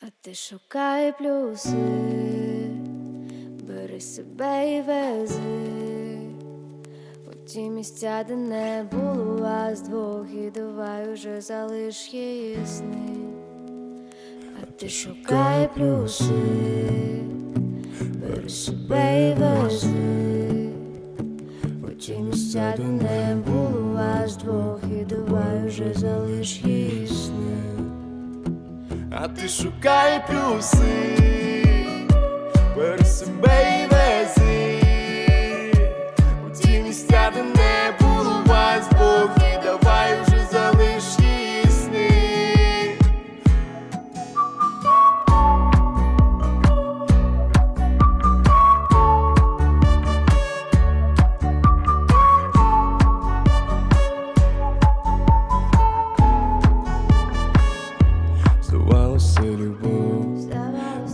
А ти шукай плюси, бери себе і вези. У ті місця, де не було вас двох, і давай уже залиш її сни. А ти шукай плюси, бери себе і вези. У ті місця, де не було вас двох, і давай уже залиш її сни. А ти шукай плюси, Здавалося любов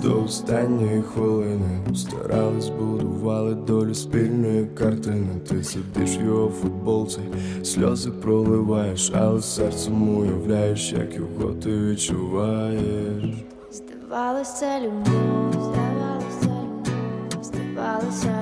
До останньої хвилини старались, будували долю спільної картини. Ти сидиш в його футболці, сльози проливаєш, але серцем уявляєш, як його ти відчуваєш. Здавалося любов, здавалося любов, здавалося.